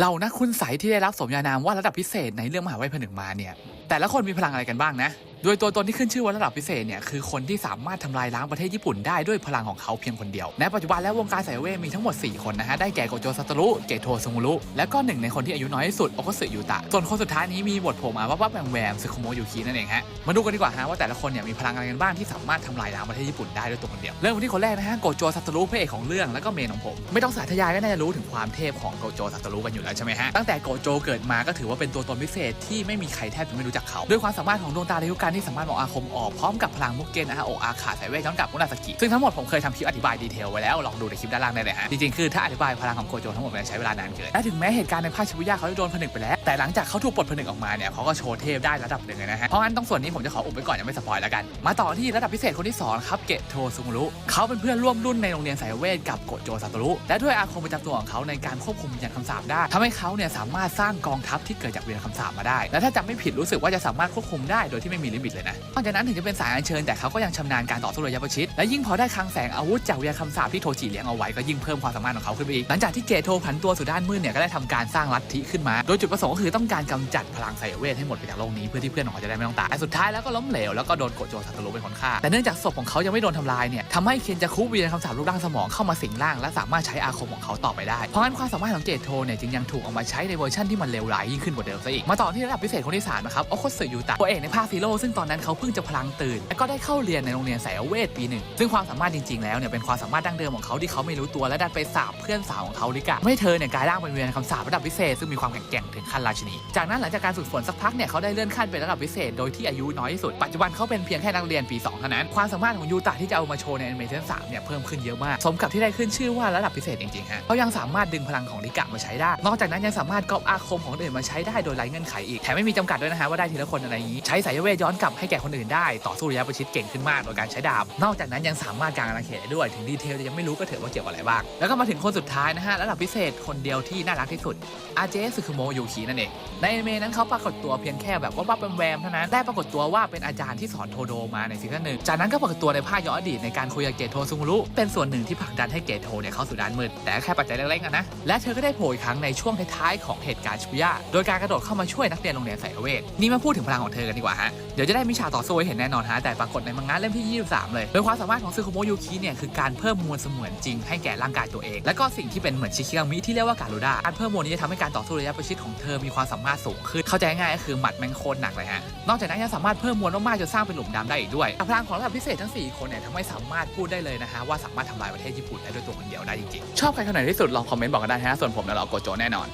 เรานะคุณใสยที่ได้รับสมญานามว่าระดับพิเศษในเรื่องมหาวิทยาลัยผนึกมาเนี่ย แต่ละคนมีพลังอะไรกันบ้างนะ โดยตัวตนที่ขึ้นชื่อว่าระดับพิเศษเนี่ยคือคนที่สามารถทำลายล้างประเทศญี่ปุ่นได้ด้วยพลังของเขาเพียงคนเดียว ในปัจจุบันแล้ววงการสายเวทมีทั้งหมด 4 คนนะฮะ ได้แก่โกโจซาตรุ เกโทซงุรุ และก็หนึ่งในคนที่อายุน้อยที่สุดโอโคสึยูตะ ส่วนคนสุดท้ายนี้มีบทโผล่มาว่าว่าแวมแวมซึคุโมะยูคินั่นเองฮะ มาดูกันดีกว่าฮะว่าแต่ละคนเนี่ยมีพลังอะไรกันบ้างที่สามารถทำลายล้างประเทศญี่ปุ่นได้ด้วยตัวคนเดียว เริ่มกันที่คนแรกนะฮะโกโจซาตรุพระเอกของเรื่องแล้วก็เมนของผม ไม่ต้องสาธยายก็น่าจะรู้ถึงความเทพของโกโจซาตรุกันอยู่แล้วใช่ไหมฮะตั้งแต่โกโจเกิดมาก็ถือว่าเป็นตัวตนพิเศษที่ไม่มีใครแทบจะไม่รู้จักเขาด้วยความสามารถของดวงตาในยุคการที่สามารถมองอาคมออกพร้อมกับพลังมุกเกนอาโออาขาสายเวทย้อนกลับมุนาสกิซึ่งทั้งหมดผมเคยทำคลิปอธิบายดีเทลไว้แล้วลองดูในคลิปด้านล่างได้เลยฮะจริงๆคือถ้าอธิบายพลังของโกโจทั้งหมดมันใช้เวลานานเกินและถึงแม้เหตุการณ์ในภาคชิบุย่าเขาจะโดนผนึกไปแล้วแต่หลังจากเขาถูกปลดผนึกออกมาเนี่ยเขาก็โชว์เทพได้ระดับหนึ่งเลยนะฮะเพราะงั้นตรงส่วนนี้ผมจะขออุบไว้ก่อนยังไม่สปอยแล้วกันมาต่อที่ระดับพิเศษคนที่สองครับเกะโทซุงรุเขาเป็นเพื่อนร่วมรุ่นในโรงเรียนสายเวทกับโกโจซาตรุและด้วยอาคมประจำตัวของเขาในการควบคุมวิญญาณคำสาปได้ทำให้เขาเนี่ยสามารถสร้างกองทัพที่เกิดจากวิญญาณคำสาปมาได้ และถ้าจำไม่ผิดรู้สึกว่าจะสามารถควบคุมได้โดยที่ไม่มีลิมิตเลยนะนอกจากนั้นถึงจะเป็นสายอัญเชิญแต่เขาก็ยังชำนาญการต่อสู้ระยะประชิดและยิ่งพอได้คลังแสงอาวุธจากวิญญาคำสาปที่โทจิเลี้ยงเอาไว้ก็ยิ่งเพิ่มความสามารถของเขาขึ้นไปอีกหลังจากที่เกโทผันตัวสู่ด้านมืดเนี่ยก็ได้ทำการสร้างลัทธิขึ้นมา โดยจุดประสงค์ก็คือต้องการกำจัดพลังสายเวทให้หมดไปจากโลกนี้เพื่อที่เพื่อนของเขาจะได้ไม่ต้องตายแต่สุดท้ายแล้วก็ล้มเหลวแล้วก็โดนโกโจซาโตรุเป็นคนฆ่าแต่เนื่องจากศพของเขายังไม่โดนทำลายเนี่ยทำให้เคนจะคุวิญญาณคำสาปรูปร่างสมองเข้ามาสิงร่างและสามารถใช้อาคมของเขาต่อไปได้เพราะงั้นความสามารถของเกโทเนี่ยจึงยังถูกเอามาใช้ในเวอร์ชันที่มันเลวร้ายยิ่งขึ้นกว่าเดิมซะอีกมาต่อที่ระดับพิเศษคนที่สามนะครับโอโคสึยูตะตัวเอกในภาคซีโร่ซึ่งตอนนั้นเขาเพิ่งจะพลังตื่น และก็ได้เข้าเรียนในโรงเรียนสายเวทปีหนึ่ง ซึ่งความสามารถจริงๆแล้วเนี่ยเป็นความสามารถดั้งเดิมของเขาที่เขาไม่รู้ตัวและดันไปสาบเพื่อนสาวของเขาลิกะไม่ให้เธอเนี่ยกลายร่างเป็นเวิญญาณคำสาประดับพิเศษซึ่งมีความแข็งแกร่งถึงขั้นราชินี จากนั้นหลังจากการฝึกฝนสักพักเนี่ยเขาได้เลื่อนขั้นเป็นระดับพิเศษโดยที่อายุน้อยที่สุดปัจจุบันเขาเป็นเพียงแค่นักเรียนปี2เท่านั้นความสามารถของยูตะที่จะเอามาโชว์ในแอนิเมชัน3เนี่ยเพิ่มขึ้นเยอะมากสมกับที่ได้ขึ้นชื่อว่าระดับพิเศษจริงๆฮะเขายังสามารถดึงพลังของลิกะมาใช้ได้ นอกจากนั้นยังสามารถก๊อปอาคมของอื่นมาใช้ได้โดยไร้เงื่อนไขอีกแถมไม่มีจำกัดด้วยนะฮะว่าได้ทีละคนอะไรอย่างนี้ใช้สายเวทย้อนกลับให้แก่คนอื่นได้ต่อสู้ระยะประชิดเก่งขึ้นมากโดยการใช้ดาบ นอกจากนั้นยังสามารถกางอาณาเขตได้ด้วย ถึงดีเทลจะยังไม่รู้ก็เถอะว่าเกี่ยวกับอะไรบ้าง แล้วก็มาถึงคนสุดท้ายนะฮะระดับพิเศษคนเดียวที่น่ารักที่สุดอาเจสึคุโมะยูคินั่นเองในอนิเมะนั้นเขาปรากฏตัวเพียงแค่แบบว่าบ้าแวมเท่านั้นได้ปรากฏตัวว่าเป็นอาจารย์ที่สอนโทโดมาในซีซั่นหนึ่งจากนั้นก็ปรากฏตัวในภาคย้อนอดีตในการคุยกับเกโทซุงรุเป็นส่วนหนึ่งที่ผลักดันให้เกโทเนี่ยเข้าสู่ด้านมืดแต่แค่ปัจจัยเล็กๆนะและเธอก็ได้โผล่อีกครั้งในช่วงท้ายๆของเหตุการณ์ชิบุย่าโดยการกระโดดเข้ามาช่วยนักเรียนโรงเรียนสายเวทนี่มาพูดถึงพลังของเธอกันดีกว่าฮะเดี๋ยวจะได้มีฉากต่อสู้ให้เห็นแน่นอนฮะแต่ปรากฏในมังงะเล่มที่ 23 เลยโดยความสามารถของซึคุโมยูคิเนี่ยคือการเพิ่มมวลเสมือนจริงให้แก่ร่างกายตัวเอง และก็สิ่งที่เป็นเหมือนชิคิรามิที่เรียกว่าการูด้าการเพิ่มมวลนี้จะทำให้การต่อสู้ระยะประชิดของเธอมีความสามารถสูงขึ้นเข้าใจง่ายก็คือหมัดแมงโคตรหนักเลยฮะนอกจากนั้นยังสามารถเพิ่มมวลมากๆจนสร้างเป็นหลุมดำได้อีกด้วยพลังของระดับพิเศษทั้ง 4 คนเนี่ยทำให้สามารถพูดได้เลยนะฮะว่าสามารถทำลายประเทศญี่ปุ่นได้ด้วยตัวคนเดียวได้จริงๆชอบใครคนไหนที่สุดลองคอมเมนต์บอกกันได้ฮะส่วนผมนี่ยเราโกโจแน่นอน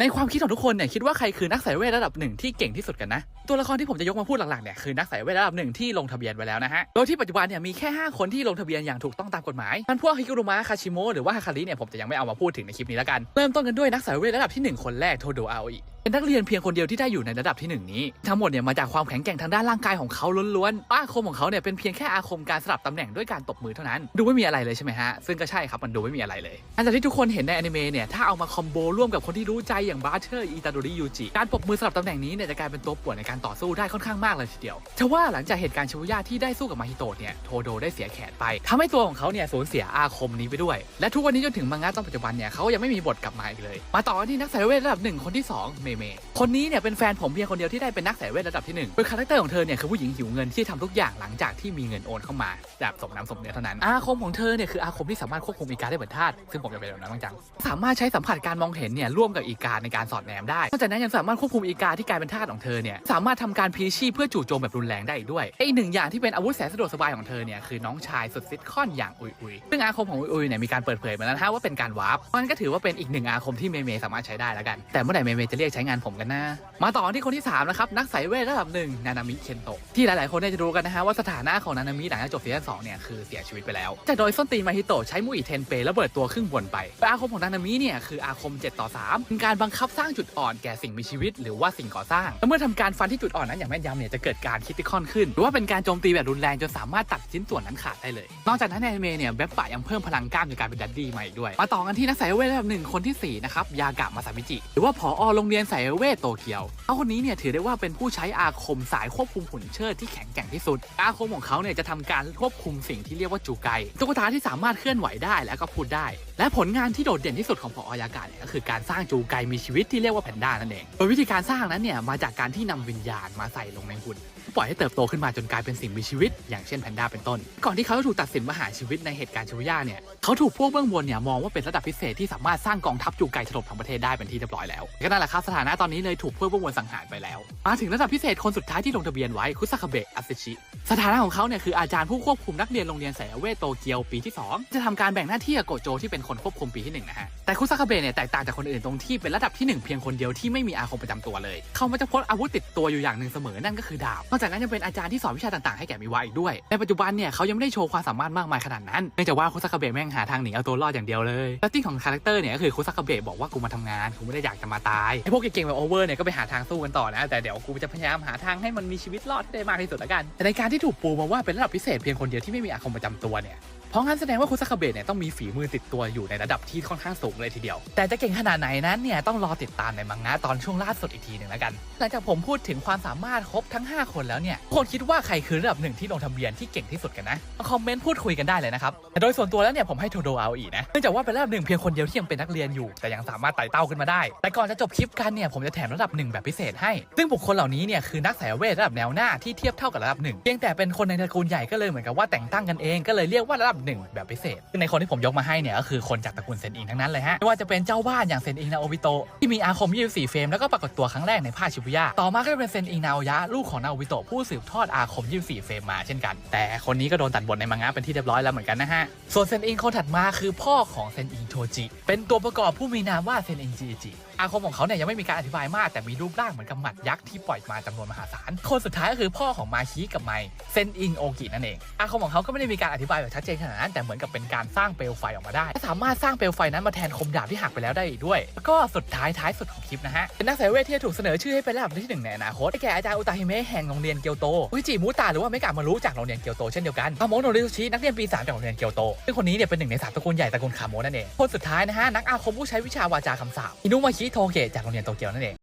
ในความคิดของทุกคนเนี่ยคิดว่าใครคือนักสายเวทระดับหนึ่งที่เก่งที่สุดกันนะ ตัวละครที่ผมจะยกมาพูดหลักๆเนี่ยคือนักสายเวทระดับหนึ่งที่ลงทะเบียนไว้แล้วนะฮะ โดยที่ปัจจุบันเนี่ยมีแค่ 5 คนที่ลงทะเบียนอย่างถูกต้องตามกฎหมายท่านพวกฮิกุรุมะคาชิโมะหรือว่าฮาคาริเนี่ยผมจะยังไม่เอามาพูดถึงในคลิปนี้แล้วกันเริ่มต้นกันด้วยนักสายเวทระดับทีหนึ่1 คนแรกโทโดอาโออิ เป็นนักเรียนเพียงคนเดียวที่ได้อยู่ในระดับที่หนึ่งนี้ ทั้งหมดเนี่ยมาจากความแข็งแกร่งทางด้านร่างกายของเขาล้วนๆอาคมของเขาเนี่ยเป็นเพียงแค่อาคมการสลับตำแหน่งด้วยการตบมือเท่านั้น ดูไม่มีอะไรเลยใช่ไหมฮะ ซึ่งก็ใช่ครับ มันดูไม่มีอะไรเลย อันจากที่ทุกคนเห็นในอนิเมะเนี่ย ถ้าเอามาคอมโบร่วมกับคนที่รู้ใจอย่างบาร์เชอร์อิตาโดริยูจิ การปบมือสลับตำแหน่งนี้เนี่ยจะกลายเป็นตัวป่วนในการต่อสู้ได้ค่อนข้างมากเลยทีเดียวทว่าหลังจากเหตุการณ์ชิบุย่าที่ได้สู้กับมาฮิโตะเนี่ยโทโดได้เสียแขนไปทำให้ตัวของเขาเนี่ยสูญเสียอาคมนี้ไปด้วย และทุกวันนี้จนถึงมังงะตอนปัจจุบันเนี่ยเขายังไม่มีบทกลับมาอีกเลย มาต่อที่นักสายเวทระดับหนึ่งคนที่สองเมเมคนนี้เนี่ยเป็นแฟนผมเพียงคนเดียวที่ได้เป็นนักสายเวทระดับที่หนึ่งโดยคาแรคเตอร์ของเธอเนี่ยคือผู้หญิงหิวเงินที่ทำทุกอย่างหลังจากที่มีเงินโอนเข้ามาแบบสมน้ำสมเนื้อเท่านั้นอาคมของเธอเนี่ยคืออาคมที่สามารถควบคุมอีกาได้เหมือนทาสซึ่งผมจะเป็นแบบนั้นบ้างจังสามารถใช้สัมผัสการมองเห็นเนี่ยร่วมกับอีกาในการสอดแนมได้นอกจากนั้นยังสามารถควบคุมอีกาที่กลายเป็นทาสของเธอเนี่ยสามารถทำการพีชีพเพื่อจู่โจมแบบรุนแรงได้อีกด้วยและอีกหนึ่งอย่างที่เป็นอาวุธแสนสะดวกสบายของเธอเนี่ยคือน้องชายสุดซิทคอนอย่างอุยอุยซึ่งอาคมของอุยอุยเนี่ยมีการเปิดเผยมาแล้วนะฮะว่าเป็นการวาร์ปมันก็ถือว่าเป็นอีกหนึ่งอาคมที่เมเมสามารถใช้ได้แล้วกันแต่เมื่อไหร่เมเมจะเรียกใช้งานผมกันนะ มาต่อที่คนที่สามนะครับนักสายเวทระดับหนึ่งนานามิเคนโตะที่หลายๆ คนเนี่ยจะรู้กันนะฮะว่าสถานะของนานามิหลังจากจบซีซั่นสองเนี่ยคือเสียชีวิตไปแล้วจากโดยส้นตีนมาฮิโตะใช้มุอิเทนเประเบิดตัวครึ่งบนไปอาคมของนานามิเนี่ยคืออาคม 7 ต่อ3เป็นการบังคับสร้างจุดอ่อนแก่สิ่งมีชีวิต หรือว่าสิ่งก่อสร้างและเมื่อทำการฟันที่จุดอ่อนนั้นอย่างแม่นยำเนี่ยจะเกิดการคิติคอนขึ้น หรือว่าเป็นการโจมตีแบบรุนแรงจนสามารถตัดชิ้นส่วนนั้นขาดได้เลย นอกจากนั้นในอนิเมะเนี่ยเว็บปะยังเพิ่มพลังกล้ามในการเป็นดัดดี้มาอีกด้วย มาต่อกันที่นักสายเวทระดับหนึ่งคนที่สี่นะครับยากะมาซามิจิหรือว่าผอโรงเรียนสายเวทโตเกียวเขาคนนี้เนี่ยถือได้ว่าเป็นผู้ใช้อาคมสายควบคุมหุ่นเชิดที่แข็งแกร่งที่สุด อาคมของเขาเนี่ยจะทำการควบคุมสิ่งที่เรียกว่าจูไกตุ๊กตาที่สามารถเคลื่อนไหวได้และก็พูดได้ และผลงานที่โดดเด่นที่สุดของพออยากาเนี่ยก็คือการสร้างจูไกมีชีวิตที่เรียกว่าแพนด้านั่นเอง โดยวิธีการสร้างนั้นเนี่ยมาจากการที่นำวิญญาณมาใส่ลงในหุ่น ปล่อยให้เติบโตขึ้นมาจนกลายเป็นสิ่งมีชีวิต อย่างเช่นแพนด้าเป็นต้น ก่อนที่เขาจะถูกตัดสินประหารชีวิตในเหตุการณ์ชิบุย่าเนี่ยเขาถูกพวกเบื้องบนเนี่ยมองว่าเป็นระดับพิเศษที่สามารถสร้างกองทัพจูไกถล่มทั้งประเทศได้เป็นที่เรียบร้อยแล้วก็นั่นแหละครับสถานะตอนนี้เลยถูกพวกเบื้องบนสังหารไปแล้วมาถึงระดับพิเศษคนสุดท้ายที่ลงทะเบียนไว้คุซาคาเบะอาเซชิสถานะของเขาเนี่ยคืออาจารย์ผู้ควบคุมนักเรียนโรงเรียนสายเวทโตเกียวปีที่ 2 จะทำการแบ่งหน้าที่กับโกโจที่เป็นคนควบคุมปีที่หนึ่งนะฮะแต่คุซาคาเบะเนี่ยแตกต่างจากคนอื่นตรงที่เป็นระดับที่หนึ่งเพียงคนเดียวที่ไม่มีอาคมประจำตัวเลย เขามักจะพกอาวุธติดตัวอยู่อย่างหนึ่งเสมอนั่นก็คือดาบนอกจากนั้นยังเป็นอาจารย์ที่สอนวิชาต่างๆให้แก่มิวาอีกด้วย ในปัจจุบันเนี่ยเขายังไม่ได้โชว์ความสามารถมากมายขนาดนั้น เนื่องจากว่าคุซากะเบะแม่งหาทางหนีเอาตัวรอดอย่างเดียวเลยแล้วทิ้งของคาแรคเตอร์เนี่ยก็คือคุซากะเบะบอกว่ากูมาทำงานกูไม่ได้อยากจะมาตายไอพวกเก่งๆแบบโอเวอร์เนี่ยก็ไปหาทางสู้กันต่อนะ แต่เดี๋ยวกูจะพยายามหาทางให้มันมีชีวิตรอดได้มากที่สุดละกันแต่ในการที่ถูกปูมาว่าเป็นระดับพิเศษเพียงคนเดียวที่ไม่มีอาคมประจำตัวเนี่ย เพราะงั้นแสดงว่าคุณซาคาเบะเนี่ยต้องมีฝีมือติดตัวอยู่ในระดับที่ค่อนข้างสูงเลยทีเดียว แต่จะเก่งขนาดไหนนั้นเนี่ยต้องรอติดตามในมังงะตอนช่วงล่าสุดอีกทีหนึ่งแล้วกัน หลังจากผมพูดถึงความสามารถครบทั้ง 5 คนแล้วเนี่ยคนคิดว่าใครคือระดับหนึ่งที่ลงทะเบียนที่เก่งที่สุดกันนะคอมเมนต์พูดคุยกันได้เลยนะครับแต่โดยส่วนตัวแล้วเนี่ยผมให้โทโดเอาอีนะเนื่องจากว่าเป็นระดับหนึ่งเพียงคนเดียวที่ยังเป็นนักเรียนอยู่ แต่ยังสามารถไต่เต้าขึ้นมาได้ แต่ก่อนจะจบคลิปกันเนี่ยผมจะแถมระดับหนึ่งแบบพิเศษให้ ซึ่งบุคคลเหล่านี้เนี่ยคือนักสายเวทระดับแนวหน้าที่เทียบเท่ากับระดับหนึ่งเพียงแต่เป็นคนในตระกูลใหญ่ก็เลยเหมือนกับว่าแต่งตั้งกันเองก็เลยเรียกว่าระดับหนึ่งแบบพิเศษซึ่งในคนที่ผมยกมาให้เนี่ยก็คือคนจากตระกูลเซนอิงทั้งนั้นเลยฮะไม่ว่าจะเป็นเจ้าบ้านอย่างเซนอิงนาโอบิโตที่มีอาคม 24 เฟรมแล้วก็ปรากฏตัวครั้งแรกในภาคชิบุย่าต่อมาก็จะเป็นเซนอิงนาโอยะลูกของนาโอบิโตผู้สืบทอดอาคม 24 เฟรมมาเช่นกัน แต่คนนี้ก็โดนตัดบทในมังงะเป็นที่เรียบร้อยแล้วเหมือนกันนะฮะส่วนเซนอิงคนถัดมาคือพ่อของเซนอิงโทจิเป็นตัวประกอบผู้มีนามว่าเซนอิงจิจิอาคมของเขาเนี่ยยังไม่มีการอธิบายมากแต่มีรูปร่างเหมือนกับหมัดยักษ์ที่ปล่อยมาจำนวนมหาศาล คนสุดท้ายก็คือพ่อของมาชิกับไมเซนอิงโอกินั่นเอง อาคมของเขาก็ไม่ได้มีการอธิบายแบบชัดเจนขนาดนั้นแต่เหมือนกับเป็นการสร้างเปลวไฟออกมาได้และสามารถสร้างเปลวไฟนั้นมาแทนคมดาบที่หักไปแล้วได้อีกด้วย แล้วก็สุดท้ายท้ายสุดของคลิปนะฮะเป็นนักสายเวทที่จะถูกเสนอชื่อให้เป็นระดับที่หนึ่งในอนาคตได้แก่อาจารย์อุตาฮิเมะแห่งโรงเรียนเกียวโตอุจิมุตะหรือว่าเมกามารุจากโรงเรียนเกียวโตเช่นเดียวกันคาโมโนริซุชินักเรียนปีสามจากโรงเรียนเกียวโตซึ่งคนนี้เนี่ยเป็นหนึ่งในสามตระกูลใหญ่ตระกูลคาโมนั่นเองคนสุดท้ายนะฮะนักอาคมผู้ใช้วิชาวาจาคำสาปอินุมาชิโทเกะจากโรงเรียนโตเกียวนั่นเอง